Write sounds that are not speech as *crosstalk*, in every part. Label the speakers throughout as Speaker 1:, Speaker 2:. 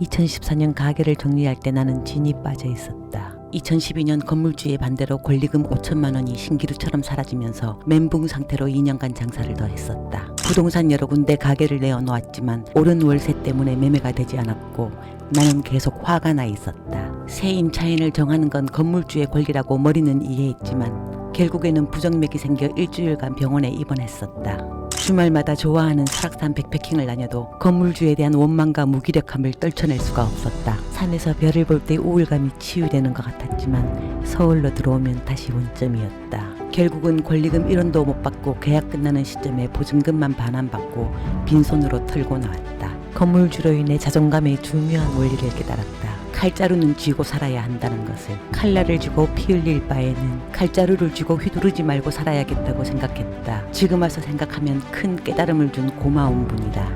Speaker 1: 2014년 가게를 정리할 때 나는 진이 빠져 있었다. 2012년 건물주의 반대로 권리금 5천만 원이 신기루처럼 사라지면서 멘붕 상태로 2년간 장사를 더 했었다. 부동산 여러 군데 가게를 내어놓았지만 오른 월세 때문에 매매가 되지 않았고 나는 계속 화가 나 있었다. 새 임차인을 정하는 건 건물주의 권리라고 머리는 이해했지만 결국에는 부정맥이 생겨 일주일간 병원에 입원했었다. 주말마다 좋아하는 설악산 백패킹을 다녀도 건물주에 대한 원망과 무기력함을 떨쳐낼 수가 없었다. 산에서 별을 볼 때 우울감이 치유되는 것 같았지만 서울로 들어오면 다시 원점이었다. 결국은 권리금 1원도 못 받고 계약 끝나는 시점에 보증금만 반환받고 빈손으로 털고 나왔다. 건물주로 인해 자존감의 중요한 원리를 깨달았다. 칼자루는 쥐고 살아야 한다는 것을 칼날을 쥐고 피 흘릴 바에는 칼자루를 쥐고 휘두르지 말고 살아야겠다고 생각했다. 지금 와서 생각하면 큰 깨달음을 준 고마운 분이다.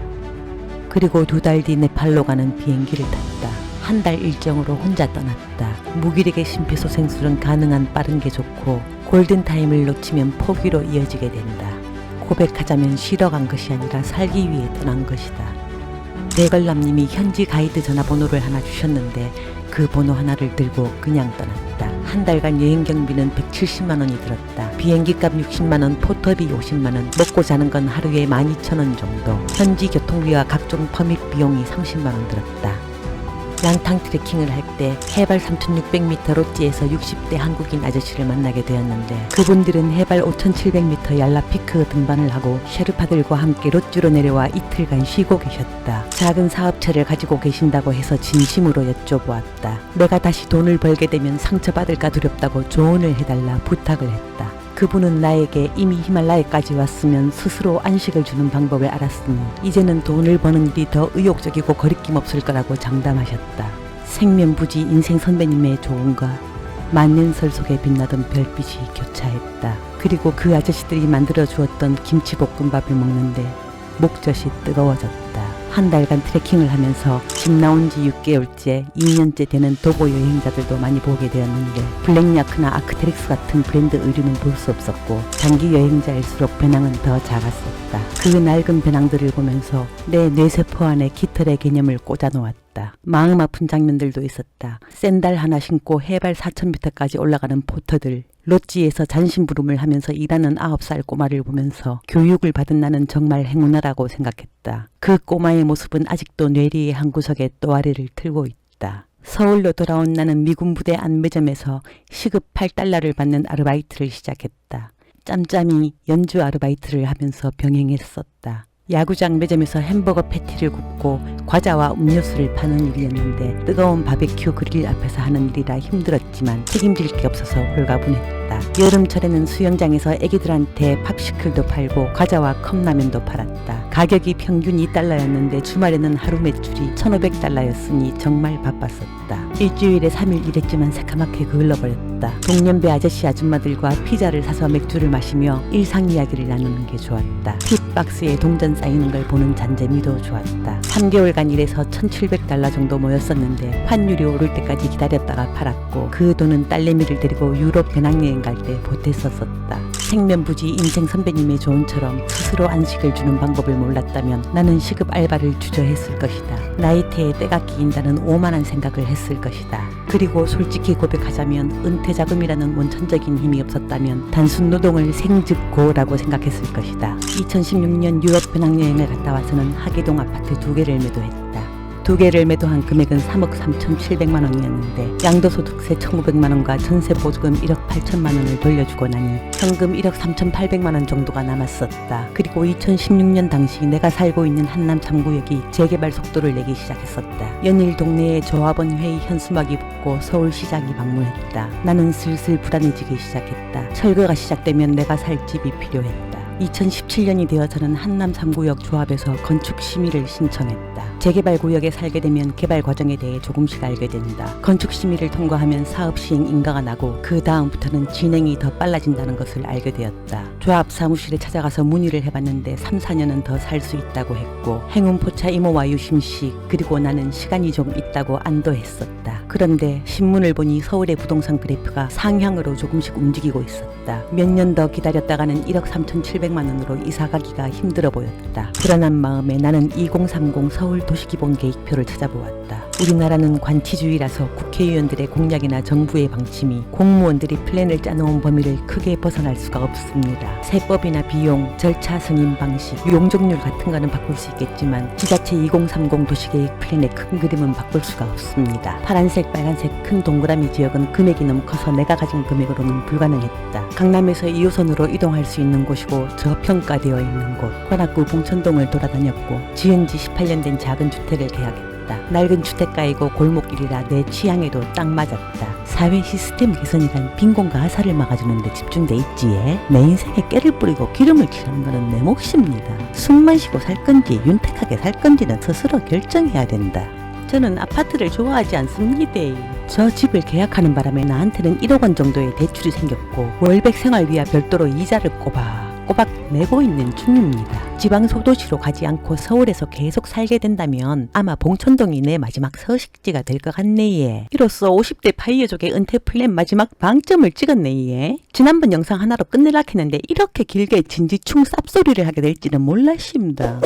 Speaker 1: 그리고 두 달 뒤 네팔로 가는 비행기를 탔다. 한 달 일정으로 혼자 떠났다. 무기력의 심폐소생술은 가능한 빠른 게 좋고 골든타임을 놓치면 포기로 이어지게 된다. 고백하자면 쉬러 간 것이 아니라 살기 위해 떠난 것이다. 대걸남님이 현지 가이드 전화번호를 하나 주셨는데 그 번호 하나를 들고 그냥 떠났다. 한 달간 여행 경비는 170만 원이 들었다. 비행기 값 60만 원, 포터비 50만 원, 먹고 자는 건 하루에 12,000원 정도. 현지 교통비와 각종 퍼밋 비용이 30만 원 들었다. 양탕 트레킹을 할 때 해발 3,600m 롯지에서 60대 한국인 아저씨를 만나게 되었는데 그분들은 해발 5,700m 얄라피크 등반을 하고 셰르파들과 함께 롯지로 내려와 이틀간 쉬고 계셨다. 작은 사업체를 가지고 계신다고 해서 진심으로 여쭤보았다. 내가 다시 돈을 벌게 되면 상처받을까 두렵다고 조언을 해달라 부탁을 했다. 그분은 나에게 이미 히말라야까지 왔으면 스스로 안식을 주는 방법을 알았으니 이제는 돈을 버는 일이 더 의욕적이고 거리낌 없을 거라고 장담하셨다. 생면부지 인생 선배님의 조언과 만년설 속에 빛나던 별빛이 교차했다. 그리고 그 아저씨들이 만들어 주었던 김치볶음밥을 먹는데 목젖이 뜨거워졌다. 한 달간 트레킹을 하면서 집 나온 지 6개월째, 2년째 되는 도보 여행자들도 많이 보게 되었는데 블랙야크나 아크테릭스 같은 브랜드 의류는 볼 수 없었고 장기 여행자일수록 배낭은 더 작았었다. 그 낡은 배낭들을 보면서 내 뇌세포 안에 깃털의 개념을 꽂아 놓았다. 마음 아픈 장면들도 있었다. 샌달 하나 신고 해발 4,000m까지 올라가는 포터들, 롯지에서 잔심부름을 하면서 일하는 아홉 살 꼬마를 보면서 교육을 받은 나는 정말 행운하다고 생각했다. 그 꼬마의 모습은 아직도 뇌리의 한 구석에 또아리를 틀고 있다. 서울로 돌아온 나는 미군 부대 안매점에서 시급 8달러를 받는 아르바이트를 시작했다. 짬짬이 연주 아르바이트를 하면서 병행했었다. 야구장 매점에서 햄버거 패티를 굽고 과자와 음료수를 파는 일이었는데 뜨거운 바베큐 그릴 앞에서 하는 일이라 힘들었지만 책임질 게 없어서 홀가분했다. 여름철에는 수영장에서 애기들한테 팝시클도 팔고 과자와 컵라면도 팔았다. 가격이 평균 2달러였는데 주말에는 하루 매출이 1,500달러였으니 정말 바빴었다. 일주일에 3일 일했지만 새카맣게 그을러버렸다. 동년배 아저씨 아줌마들과 피자를 사서 맥주를 마시며 일상 이야기를 나누는 게 좋았다. hit박스에 동전 쌓이는 걸 보는 잔재미도 좋았다. 3개월간 일해서 1,700달러 정도 모였었는데 환율이 오를 때까지 기다렸다가 팔았고 그 돈은 딸내미를 데리고 유럽 배낭여행 갈 때 보탰었었다. 생면부지 인생 선배님의 조언처럼 스스로 안식을 주는 방법을 몰랐다면 나는 시급 알바를 주저했을 것이다. 나이테에 때가 끼인다는 오만한 생각을 했을 것이다. 그리고 솔직히 고백하자면 은퇴 자금이라는 원천적인 힘이 없었다면 단순 노동을 생즉고라고 생각했을 것이다. 2016년 유럽 배낭여행을 갔다 와서는 하계동 아파트 두 개를 매도했다. 두 개를 매도한 금액은 3억 3,700만 원이었는데 양도소득세 1,500만 원과 전세 보조금 1억 8천만 원을 돌려주고 나니 현금 1억 3,800만 원 정도가 남았었다. 그리고 2016년 당시 내가 살고 있는 한남 3구역이 재개발 속도를 내기 시작했었다. 연일 동네에 조합원 회의 현수막이 붙고 서울시장이 방문했다. 나는 슬슬 불안해지기 시작했다. 철거가 시작되면 내가 살 집이 필요했다. 2017년이 되어 저는 한남 3구역 조합에서 건축 심의를 신청했다. 재개발 구역에 살게 되면 개발 과정에 대해 조금씩 알게 된다. 건축 심의를 통과하면 사업 시행 인가가 나고 그 다음부터는 진행이 더 빨라진다는 것을 알게 되었다. 조합 사무실에 찾아가서 문의를 해봤는데 3, 4년은 더 살 수 있다고 했고 행운포차 이모와 유심 씨 그리고 나는 시간이 좀 있다고 안도했었다. 그런데 신문을 보니 서울의 부동산 그래프가 상향으로 조금씩 움직이고 있었다. 몇 년 더 기다렸다가는 1억 3,700만 원으로 이사 가기가 힘들어 보였다. 불안한 마음에 나는 2030 서울 도시기본 계획표를 찾아보았다. 우리나라는 관치주의라서 국회의원들의 공약이나 정부의 방침이 공무원들이 플랜을 짜놓은 범위를 크게 벗어날 수가 없습니다. 세법이나 비용, 절차 승인 방식, 용적률 같은 거는 바꿀 수 있겠지만 지자체 2030 도시계획 플랜의 큰 그림은 바꿀 수가 없습니다. 파란색, 빨간색 큰 동그라미 지역은 금액이 너무 커서 내가 가진 금액으로는 불가능했다. 강남에서 2호선으로 이동할 수 있는 곳이고 저평가되어 있는 곳, 관악구 봉천동을 돌아다녔고 지은 지 18년 된 작은 주택을 계약했다. 낡은 주택가이고 골목길이라 내 취향에도 딱 맞았다. 사회 시스템 개선이란 빈곤과 하사를 막아주는데 집중돼 있지에 내 인생에 깨를 뿌리고 기름을 칠하는 거는 내 몫입니다. 숨만 쉬고 살 건지 윤택하게 살 건지는 스스로 결정해야 된다. 저는 아파트를 좋아하지 않습니다. 저 집을 계약하는 바람에 나한테는 1억 원 정도의 대출이 생겼고 월백 생활비와 별도로 이자를 꼬박 꼬박 내고 있는 중입니다. 지방 소도시로 가지 않고 서울에서 계속 살게 된다면 아마 봉천동이 내 마지막 서식지가 될 것 같네예. 이로써 50대 파이어족의 은퇴 플랜 마지막 방점을 찍었네예. 지난번 영상 하나로 끝내려 했는데 이렇게 길게 진지충 쌉소리를 하게 될지는 몰랐습니다.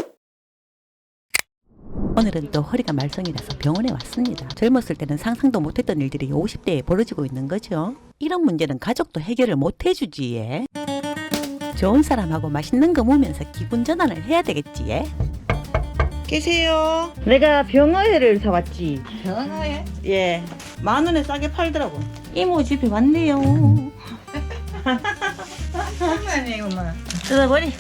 Speaker 1: 오늘은 또 허리가 말썽이라서 병원에 왔습니다. 젊었을 때는 상상도 못했던 일들이 50대에 벌어지고 있는 거죠. 이런 문제는 가족도 해결을 못 해주지. 예. 좋은 사람하고 맛있는 거 먹으면서 기분 전환을 해야 되겠지. 예.
Speaker 2: 계세요.
Speaker 1: 내가 병어회를 사왔지.
Speaker 2: 병어에
Speaker 1: 예.
Speaker 2: 만 원에 싸게 팔더라고.
Speaker 1: 이모 집에 왔네요.
Speaker 2: 얼마네요만.
Speaker 1: 뜯어버리.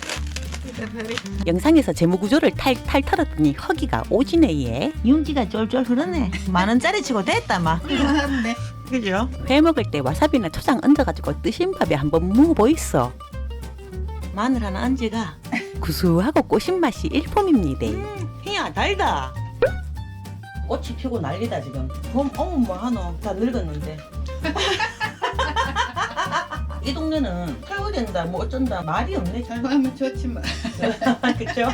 Speaker 1: 영상에서 재무 구조를 탈탈 털었더니 허기가 오지네 예.
Speaker 2: 윤기가 쫄쫄 흐르네. 만 원짜리 치고 됐다 마.
Speaker 3: 네.
Speaker 2: 그죠?
Speaker 1: 회 먹을 때 와사비나 초장 얹어가지고 뜨신 밥에 한번 먹어보이소.
Speaker 2: 마늘 하나 얹어가.
Speaker 1: 구수하고 꼬신 맛이 일품입니다.
Speaker 2: 희야 달다. 꽃이 피고 난리다 지금. 봄 어머 뭐 하노? 다 늙었는데. *laughs* 이 동네는 태워된다 뭐 어쩐다 말이 없네 잘
Speaker 3: 하면 좋지만 *laughs*
Speaker 2: 그쵸?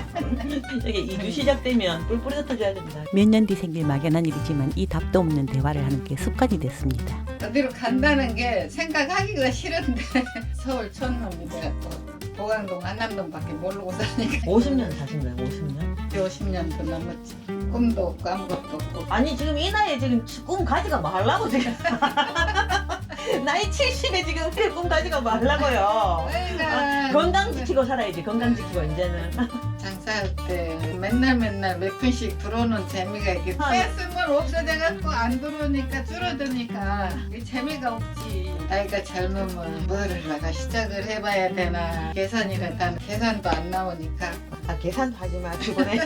Speaker 2: 여기 이주 시작되면 뿔뿔이 흩어져야 된다
Speaker 1: 몇 년 뒤 생길 막연한 일이지만 이 답도 없는 대화를 하는 게 습관이 됐습니다.
Speaker 3: 어디로 간다는 게 생각하기가 싫은데 *laughs* 서울 촌놈이가 또 보강동 안남동밖에 모르고 사니까. *laughs*
Speaker 2: 50년 사신 거예요? 50년?
Speaker 3: 50년도 넘었지. 꿈도 없고 아무것도 없고.
Speaker 2: 아니 지금 이 나이에 지금 꿈 가지가 말라고 지금. *laughs* 나이 70에 지금 꿈 가지가 말라고요.
Speaker 3: 내가
Speaker 2: 건강 지키고 살아야지 건강 지키고 이제는 *laughs*
Speaker 3: 장사할 때 맨날 맨날 몇 푼씩 들어오는 재미가 이게
Speaker 2: 아.
Speaker 3: 뺐으면 없어져갖고 안 들어오니까 줄어드니까 이 재미가 없지. 나이가 젊으면 뭐를 나가 시작을 해봐야 되나. 계산이라 단 계산도 안 나오니까.
Speaker 2: 아 계산도 하지 마 주변에.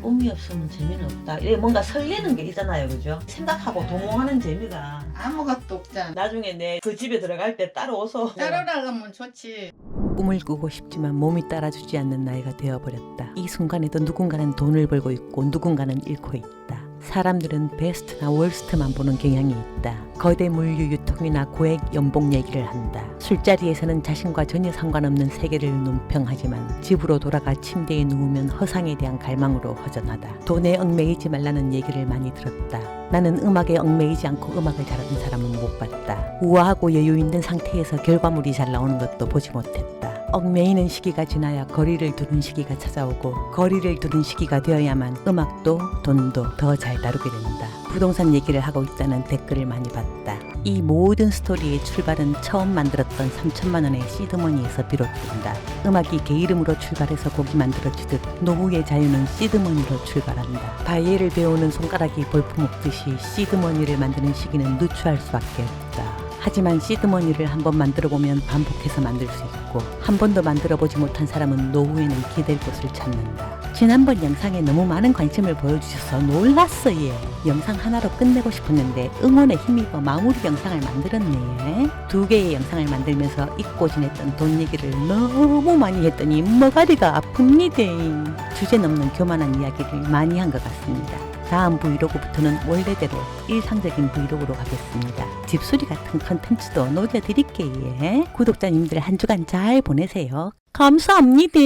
Speaker 2: 꿈이 없으면 재미는 없다. 이게 뭔가 설레는 게 있잖아요 그죠? 생각하고 도모하는 재미가.
Speaker 3: 아무것도 없잖아.
Speaker 2: 나중에 내 그 집에 들어갈 때 따라오서
Speaker 3: 따로 나가면 좋지
Speaker 1: 꿈을 꾸고 싶지만 몸이 따라주지 않는 나이가 되어버렸다. 이 순간에도 누군가는 돈을 벌고 있고 누군가는 잃고 있다. 사람들은 베스트나 월스트만 보는 경향이 있다. 거대 물류 유통이나 고액 연봉 얘기를 한다. 술자리에서는 자신과 전혀 상관없는 세계를 논평하지만 집으로 돌아가 침대에 누우면 허상에 대한 갈망으로 허전하다. 돈에 얽매이지 말라는 얘기를 많이 들었다. 나는 음악에 얽매이지 않고 음악을 잘하는 사람은 못 봤다. 우아하고 여유 있는 상태에서 결과물이 잘 나오는 것도 보지 못했다. 얽매이는 시기가 지나야 거리를 두는 시기가 찾아오고 거리를 두는 시기가 되어야만 음악도 돈도 더 잘 다루게 된다. 부동산 얘기를 하고 있다는 댓글을 많이 봤다. 이 모든 스토리의 출발은 처음 만들었던 3천만 원의 시드머니에서 비롯된다. 음악이 개 이름으로 출발해서 곡이 만들어지듯 노후의 자유는 시드머니로 출발한다. 바이엘을 배우는 손가락이 볼품없듯이 시드머니를 만드는 시기는 누추할 수밖에 없다. 하지만 시드머니를 한 번 만들어 보면 반복해서 만들 수 있고 한 번도 만들어 보지 못한 사람은 노후에는 기댈 곳을 찾는다. 지난번 영상에 너무 많은 관심을 보여주셔서 놀랐어요. 영상 하나로 끝내고 싶었는데 응원에 힘입어 마무리 영상을 만들었네. 두 개의 영상을 만들면서 잊고 지냈던 돈 얘기를 너무 많이 했더니 머가리가 아픕니다. 주제 넘는 교만한 이야기를 많이 한 것 같습니다. 다음 브이로그부터는 원래대로 일상적인 브이로그로 가겠습니다. 집수리 같은 컨텐츠도 녹여드릴게요. 구독자님들 한 주간 잘 보내세요. 감사합니다.